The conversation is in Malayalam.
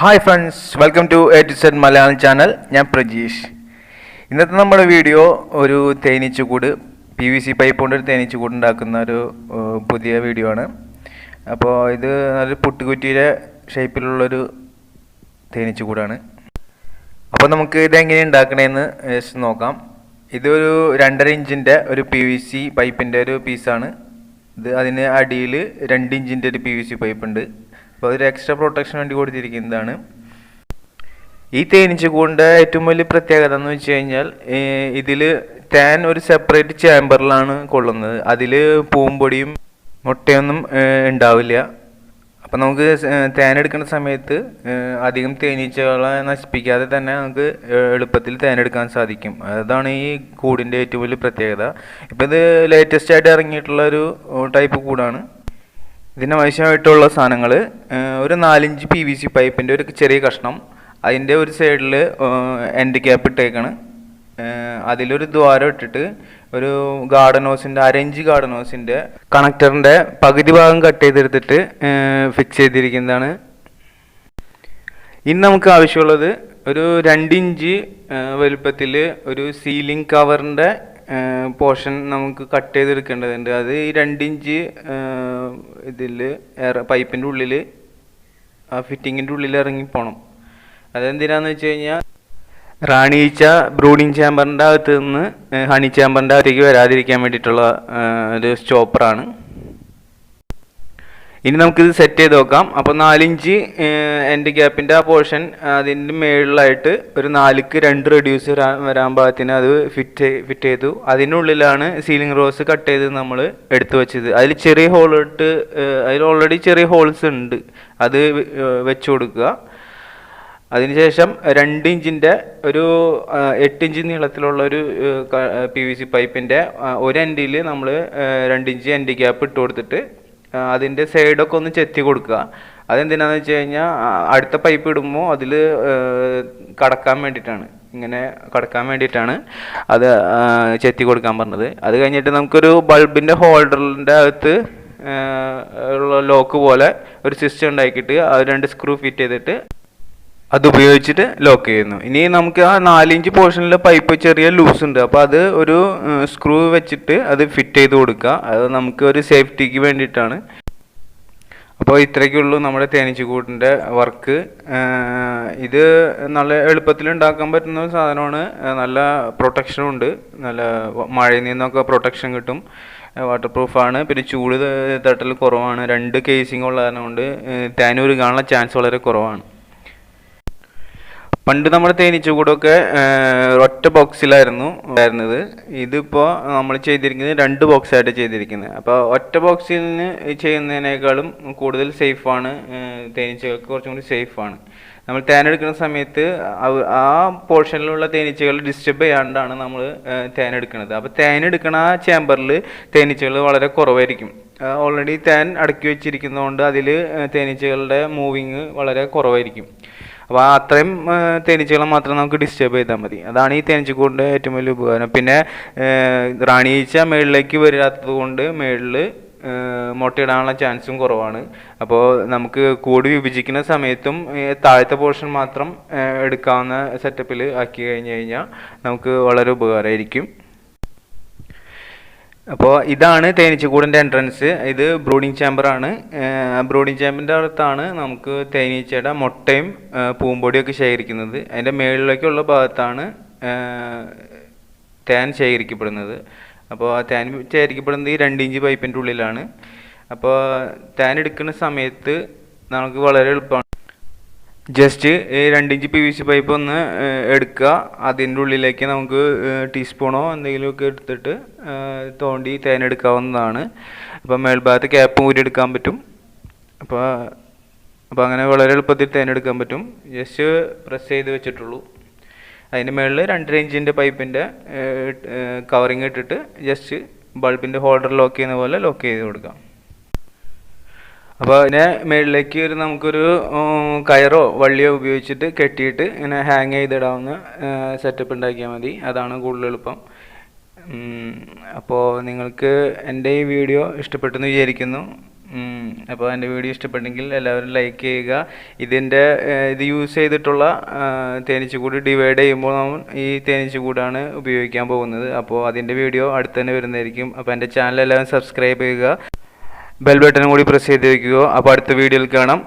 Hi friends welcome to A to Z Malayalam channel ഞാൻ പ്രജീഷ്. ഇന്നത്തെ നമ്മുടെ വീഡിയോ ഒരു തേനീച്ചക്കൂട് പി വി സി പൈപ്പ് കൊണ്ട് ഒരു തേനീച്ചക്കൂട് ഉണ്ടാക്കുന്ന ഒരു പുതിയ വീഡിയോ ആണ്. അപ്പോൾ ഇത് നല്ലൊരു പുട്ടുകുറ്റിയുടെ ഷേപ്പിലുള്ളൊരു തേനീച്ചക്കൂടാണ്. അപ്പോൾ നമുക്ക് ഇതെങ്ങനെ എങ്ങനെ ഉണ്ടാക്കണേന്ന് ജസ്റ്റ് നോക്കാം. ഇതൊരു രണ്ടര ഇഞ്ചിന്റെ ഒരു പി വി സി പൈപ്പിന്റെ ഒരു പീസാണ് ഇത് അതിന് അടിയിൽ രണ്ട് ഇഞ്ചിന്റെ ഒരു പി വി സി പൈപ്പ് ഉണ്ട്. അപ്പോൾ ഒരു എക്സ്ട്രാ പ്രൊട്ടക്ഷൻ വേണ്ടി കൊടുത്തിരിക്കുന്നതാണ്. ഈ തേനീച്ചക്കൂടിന്റെ ഏറ്റവും വലിയ പ്രത്യേകത എന്ന് വെച്ച് കഴിഞ്ഞാൽ ഇതിൽ തേൻ ഒരു സെപ്പറേറ്റ് ചേമ്പറിലാണ് കൊള്ളുന്നത്. അതിൽ പൂമ്പൊടിയും മുട്ടയൊന്നും ഉണ്ടാവില്ല. അപ്പം നമുക്ക് തേൻ എടുക്കുന്ന സമയത്ത് അധികം തേനീച്ചകളെ നശിപ്പിക്കാതെ തന്നെ നമുക്ക് എളുപ്പത്തിൽ തേൻ എടുക്കാൻ സാധിക്കും. അതാണ് ഈ കൂടിന്റെ ഏറ്റവും വലിയ പ്രത്യേകത. ഇപ്പം ഇത് ലേറ്റസ്റ്റ് ആയിട്ട് ഇറങ്ങിയിട്ടുള്ള ഒരു ടൈപ്പ് കൂടാണ്. ഇതിന് ആവശ്യമായിട്ടുള്ള സാധനങ്ങൾ ഒരു നാലിഞ്ച് പി വി സി പൈപ്പിന്റെ ഒരു ചെറിയ കഷ്ണം. അതിന്റെ ഒരു സൈഡിൽ എൻഡ് ക്യാപ്പ് ഇട്ടേക്കാണ്. അതിലൊരു ദ്വാരം ഇട്ടിട്ട് ഒരു ഗാർഡൻ ഹോസിന്റെ അരഞ്ച് ഗാർഡൻ ഹോസിന്റെ കണക്ടറിന്റെ പകുതി ഭാഗം കട്ട് ചെയ്തെടുത്തിട്ട് ഫിക്സ് ചെയ്തിരിക്കുന്നതാണ്. ഇനി നമുക്ക് ആവശ്യമുള്ളത് ഒരു രണ്ടിഞ്ച് വലുപ്പത്തിൽ ഒരു സീലിംഗ് കവറിന്റെ പോർഷൻ നമുക്ക് കട്ട് ചെയ്തെടുക്കേണ്ടതുണ്ട്. അത് ഈ രണ്ടിഞ്ച് ഇതിൽ പൈപ്പിന്റെ ഉള്ളിൽ ആ ഫിറ്റിങ്ങിന്റെ ഉള്ളിൽ ഇറങ്ങി പോകണം അതെന്തിനാന്ന് വെച്ച് കഴിഞ്ഞാൽ റാണീച്ച ബ്രൂഡിങ് ചാമ്പറിന്റെ അകത്ത് നിന്ന് ഹണി ചാമ്പറിന്റെ അകത്തേക്ക് വരാതിരിക്കാൻ വേണ്ടിയിട്ടുള്ള ഒരു സ്റ്റോപ്പറാണ്. ഇനി നമുക്കിത് സെറ്റ് ചെയ്ത് നോക്കാം. അപ്പോൾ നാലിഞ്ച് എന്റെ ഗ്യാപ്പിന്റെ ആ പോർഷൻ അതിന്റെ മേളിലായിട്ട് ഒരു നാലിക്ക് രണ്ട് റെഡ്യൂസ് വരാൻ പാകത്തിന് അത് ഫിറ്റ് ഫിറ്റ് ചെയ്തു. അതിനുള്ളിലാണ് സീലിംഗ് റോസ് കട്ട് ചെയ്ത് നമ്മൾ എടുത്തു വെച്ചത്. അതിൽ ചെറിയ ഹോൾ ഇട്ട് അതിൽ ഓൾറെഡി ചെറിയ ഹോൾസ് ഉണ്ട്. അത് വെച്ച് കൊടുക്കുക. അതിനുശേഷം രണ്ട് ഇഞ്ചിന്റെ ഒരു എട്ട് ഇഞ്ച് നീളത്തിലുള്ള ഒരു പി വി സി പൈപ്പിന്റെ ഒരു എൻഡിൽ നമ്മൾ രണ്ട് ഇഞ്ച് എൻഡ് ഗ്യാപ്പ് ഇട്ട് കൊടുത്തിട്ട് അതിന്റെ സൈഡൊക്കെ ഒന്ന് ചെത്തി കൊടുക്കുക. അതെന്തിനാന്ന് വെച്ച് കഴിഞ്ഞാൽ അടുത്ത പൈപ്പ് ഇടുമ്പോൾ അതിൽ കടക്കാൻ വേണ്ടിയിട്ടാണ് ഇങ്ങനെ കടക്കാൻ വേണ്ടിയിട്ടാണ് അത് ചെത്തി കൊടുക്കാൻ പറഞ്ഞത്. അത് കഴിഞ്ഞിട്ട് നമുക്കൊരു ബൾബിന്റെ ഹോൾഡറിന്റെ അകത്ത് ഉള്ള ലോക്ക് പോലെ ഒരു സിസ്റ്റം ഉണ്ടാക്കിയിട്ട് അത് രണ്ട് സ്ക്രൂ ഫിറ്റ് ചെയ്തിട്ട് അത് ഉപയോഗിച്ചിട്ട് ലോക്ക് ചെയ്യുന്നു. ഇനി നമുക്ക് ആ നാലിഞ്ച് പോർഷനിലെ പൈപ്പ് ചെറിയ ലൂസ് ഉണ്ട്. അപ്പോൾ അത് ഒരു സ്ക്രൂ വെച്ചിട്ട് അത് ഫിറ്റ് ചെയ്ത് കൊടുക്കുക. അത് നമുക്ക് ഒരു സേഫ്റ്റിക്ക് വേണ്ടിയിട്ടാണ്. അപ്പോൾ ഇത്രയ്ക്കുള്ളൂ നമ്മുടെ തേനീച്ചക്കൂട്ടിന്റെ വർക്ക് ഇത് നല്ല എളുപ്പത്തിൽ ഉണ്ടാക്കാൻ പറ്റുന്ന ഒരു സാധനമാണ്. നല്ല പ്രൊട്ടക്ഷനും ഉണ്ട്. നല്ല മഴയിൽ നിന്നൊക്കെ പ്രൊട്ടക്ഷൻ കിട്ടും. വാട്ടർ പ്രൂഫാണ് പിന്നെ ചൂട് തട്ടൽ കുറവാണ്. രണ്ട് കേസിംഗ് ഉള്ളതുകൊണ്ട് കാരണം കൊണ്ട് തേൻ ചാൻസ് വളരെ കുറവാണ്. പണ്ട് നമ്മുടെ തേനീച്ചക്കൂടൊക്കെ ഒറ്റ ബോക്സിലായിരുന്നു ഉണ്ടായിരുന്നത്. ഇതിപ്പോൾ നമ്മൾ ചെയ്തിരിക്കുന്നത് രണ്ട് ബോക്സായിട്ട് ചെയ്തിരിക്കുന്നത് അപ്പോൾ ഒറ്റ ബോക്സിൽ നിന്ന് ചെയ്യുന്നതിനേക്കാളും കൂടുതൽ സേഫാണ് തേനീച്ചകൾക്ക് കുറച്ചും കൂടി സേഫാണ്. നമ്മൾ തേനെടുക്കുന്ന സമയത്ത് ആ പോർഷനിലുള്ള തേനീച്ചകൾ ഡിസ്റ്റർബ് ചെയ്യാണ്ടാണ് നമ്മൾ തേനെടുക്കുന്നത് അപ്പോൾ തേനെടുക്കണ ആ ചേമ്പറിൽ തേനീച്ചകൾ വളരെ കുറവായിരിക്കും. ഓൾറെഡി തേൻ അടക്കി വെച്ചിരിക്കുന്നതുകൊണ്ട് അതിൽ തേനീച്ചകളുടെ മൂവിങ് വളരെ കുറവായിരിക്കും. അപ്പോൾ അത്രയും തേനീച്ചകളെ മാത്രം നമുക്ക് ഡിസ്റ്റർബ് ചെയ്താൽ മതി. അതാണ് ഈ തേനീച്ചക്കൂടിന്റെ ഏറ്റവും വലിയ ഉപകാരം. പിന്നെ റാണി ഈച്ച മേളിലേക്ക് വരാത്തത് കൊണ്ട് മേളിൽ മുട്ടയിടാനുള്ള ചാൻസും കുറവാണ്. അപ്പോൾ നമുക്ക് കൂട് വിഭജിക്കുന്ന സമയത്തും താഴത്തെ പോർഷൻ മാത്രം എടുക്കാവുന്ന സെറ്റപ്പിൽ ആക്കി കഴിഞ്ഞ് കഴിഞ്ഞാൽ നമുക്ക് വളരെ ഉപകാരമായിരിക്കും. അപ്പോൾ ഇതാണ് തേനീച്ചക്കൂടിന്റെ എൻട്രൻസ് ഇത് ബ്രൂഡിംഗ് ചേമ്പറാണ് ബ്രൂഡിംഗ് ചേമ്പറിന്റെ അകത്താണ് നമുക്ക് തേനീച്ചയുടെ മുട്ടയും പൂമ്പൊടിയൊക്കെ ശേഖരിക്കുന്നത്. അതിന്റെ മേളിലേക്കുള്ള ഭാഗത്താണ് തേൻ ശേഖരിക്കപ്പെടുന്നത്. അപ്പോൾ തേൻ ശേഖരിക്കപ്പെടുന്നത് ഈ രണ്ട് ഇഞ്ച് പൈപ്പിന്റെ ഉള്ളിലാണ്. അപ്പോൾ തേൻ എടുക്കുന്ന സമയത്ത് നമുക്ക് വളരെ എളുപ്പമാണ് ജസ്റ്റ് രണ്ട് inch P V C pipe ഒന്ന് എടുക്കുക അതിന്റെ ഉള്ളിലേക്ക് നമുക്ക് ടീസ്പൂണോ എന്തെങ്കിലുമൊക്കെ എടുത്തിട്ട് തോണ്ടി തേനെടുക്കാവുന്നതാണ് അപ്പോൾ മേൽഭാഗത്ത് ക്യാപ്പ് ഊരി എടുക്കാൻ പറ്റും. അപ്പോൾ അപ്പോൾ അങ്ങനെ വളരെ എളുപ്പത്തിൽ തേനെടുക്കാൻ പറ്റും. ജസ്റ്റ് പ്രസ് ചെയ്ത് വെച്ചിട്ടുള്ളൂ. അതിന്റെ മുകളിൽ രണ്ടര ഇഞ്ചിന്റെ പൈപ്പിന്റെ കവറിങ് ഇട്ടിട്ട് ജസ്റ്റ് ബൾബിന്റെ ഹോൾഡർ ലോക്ക് ചെയ്യുന്ന പോലെ ലോക്ക് ചെയ്ത് കൊടുക്കാം. അപ്പോൾ അതിനെ മുകളിലേക്ക് ഒരു നമുക്കൊരു കയറോ വള്ളിയോ ഉപയോഗിച്ചിട്ട് കെട്ടിയിട്ട് ഇങ്ങനെ ഹാങ് ചെയ്തിടാവുന്ന സെറ്റപ്പ് ഉണ്ടാക്കിയാൽ മതി. അതാണ് കൂടുതൽ എളുപ്പം. അപ്പോൾ നിങ്ങൾക്ക് എന്റെ ഈ വീഡിയോ ഇഷ്ടപ്പെട്ടെന്ന് വിചാരിക്കുന്നു. അപ്പോൾ എന്റെ വീഡിയോ ഇഷ്ടപ്പെട്ടെങ്കിൽ എല്ലാവരും ലൈക്ക് ചെയ്യുക. ഇതിന്റെ ഇത് യൂസ് ചെയ്തിട്ടുള്ള തേനീച്ചുകൂട് ഡിവൈഡ് ചെയ്യുമ്പോൾ നമ്മൾ ഈ തേനീച്ചുകൂടാണ് ഉപയോഗിക്കാൻ പോകുന്നത്. അപ്പോൾ അതിന്റെ വീഡിയോ അടുത്ത് തന്നെ വരുന്നതായിരിക്കും. അപ്പോൾ എന്റെ ചാനൽ എല്ലാവരും സബ്സ്ക്രൈബ് ചെയ്യുക. ബെൽ ബട്ടൺ കൂടി പ്രസ് ചെയ്ത് വയ്ക്കുക അപ്പോൾ അടുത്ത വീഡിയോയിൽ കാണാം.